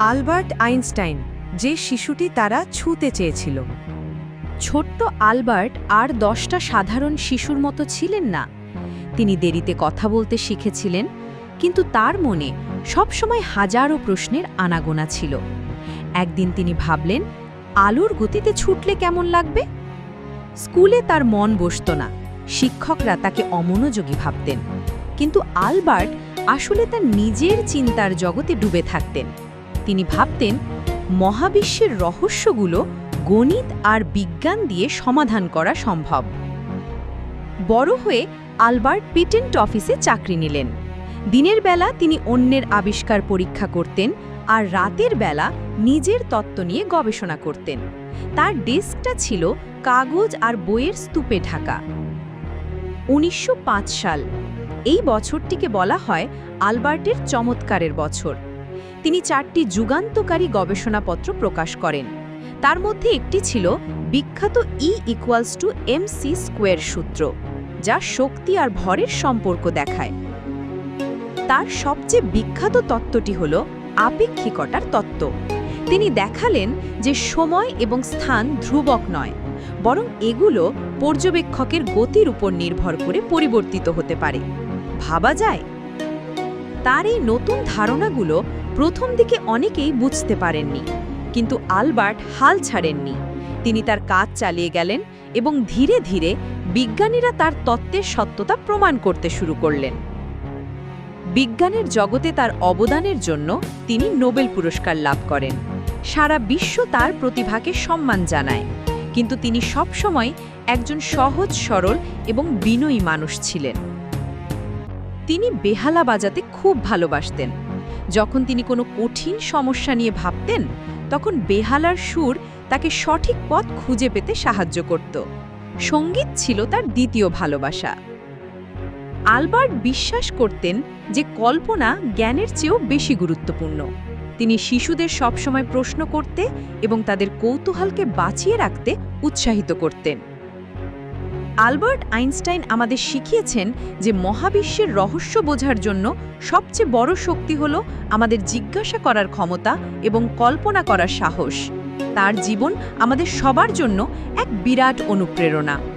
Albert Einstein, যে শিশুটি তারা ছুঁতে চেয়েছিল। ছোট্ট আলবার্ট আর দশটা সাধারণ শিশুর মতো ছিলেন না। তিনি দেরিতে কথা বলতে শিখেছিলেন, কিন্তু তার মনে সবসময় হাজারো প্রশ্নের আনাগোনা ছিল। একদিন তিনি ভাবলেন, আলোর গতিতে ছুটলে কেমন লাগবে? স্কুলে তার মন বসত না, শিক্ষকরা তাকে অমনোযোগী ভাবতেন। কিন্তু আলবার্ট আসলে তার নিজের চিন্তার জগতে ডুবে থাকতেন। তিনি ভাবতেন, মহাবিশ্বের রহস্যগুলো গণিত আর বিজ্ঞান দিয়ে সমাধান করা সম্ভব। বড় হয়ে আলবার্ট পেটেন্ট অফিসে চাকরি নিলেন। দিনের বেলা তিনি অন্যের আবিষ্কার পরীক্ষা করতেন আর রাতের বেলা নিজের তত্ত্ব নিয়ে গবেষণা করতেন। তার ডেস্কটা ছিল কাগজ আর বইয়ের স্তূপে ঢাকা। উনিশশো পাঁচ সাল। এই বছরটিকে বলা হয় আলবার্টের চমৎকারের বছর। তিনি চারটি যুগান্তকারী গবেষণাপত্র প্রকাশ করেন। তার মধ্যে একটি ছিল বিখ্যাত E equals to M C square সূত্র, যা শক্তি আর ভরের সম্পর্ক দেখায়। তার সবচেয়ে বিখ্যাত তত্ত্বটি হল আপেক্ষিকতার তত্ত্ব। তিনি দেখালেন যে সময় এবং স্থান ধ্রুবক নয়, বরং এগুলো পর্যবেক্ষকের গতির উপর নির্ভর করে পরিবর্তিত হতে পারে। ভাবা যায়? তার এই নতুন ধারণাগুলো প্রথম দিকে অনেকেই বুঝতে পারেননি, কিন্তু আলবার্ট হাল ছাড়েননি। তিনি তার কাজ চালিয়ে গেলেন এবং ধীরে ধীরে বিজ্ঞানীরা তার তত্ত্বের সত্যতা প্রমাণ করতে শুরু করলেন। বিজ্ঞানের জগতে তার অবদানের জন্য তিনি নোবেল পুরস্কার লাভ করেন। সারা বিশ্ব তার প্রতিভাকে সম্মান জানায়, কিন্তু তিনি সবসময় একজন সহজ, সরল এবং বিনয়ী মানুষ ছিলেন। তিনি বেহালা বাজাতে খুব ভালোবাসতেন। যখন তিনি কোনো কঠিন সমস্যা নিয়ে ভাবতেন, তখন বেহালার সুর তাকে সঠিক পথ খুঁজে পেতে সাহায্য করত। সংগীত ছিল তার দ্বিতীয় ভালোবাসা। আলবার্ট বিশ্বাস করতেন যে কল্পনা জ্ঞানের চেয়েও বেশি গুরুত্বপূর্ণ। তিনি শিশুদের সবসময় প্রশ্ন করতে এবং তাদের কৌতূহলকে বাঁচিয়ে রাখতে উৎসাহিত করতেন। আলবার্ট আইনস্টাইন আমাদের শিখিয়েছেন যে মহাবিশ্বের রহস্য বোঝার জন্য সবচেয়ে বড় শক্তি হল আমাদের জিজ্ঞাসা করার ক্ষমতা এবং কল্পনা করার সাহস। তার জীবন আমাদের সবার জন্য এক বিরাট অনুপ্রেরণা।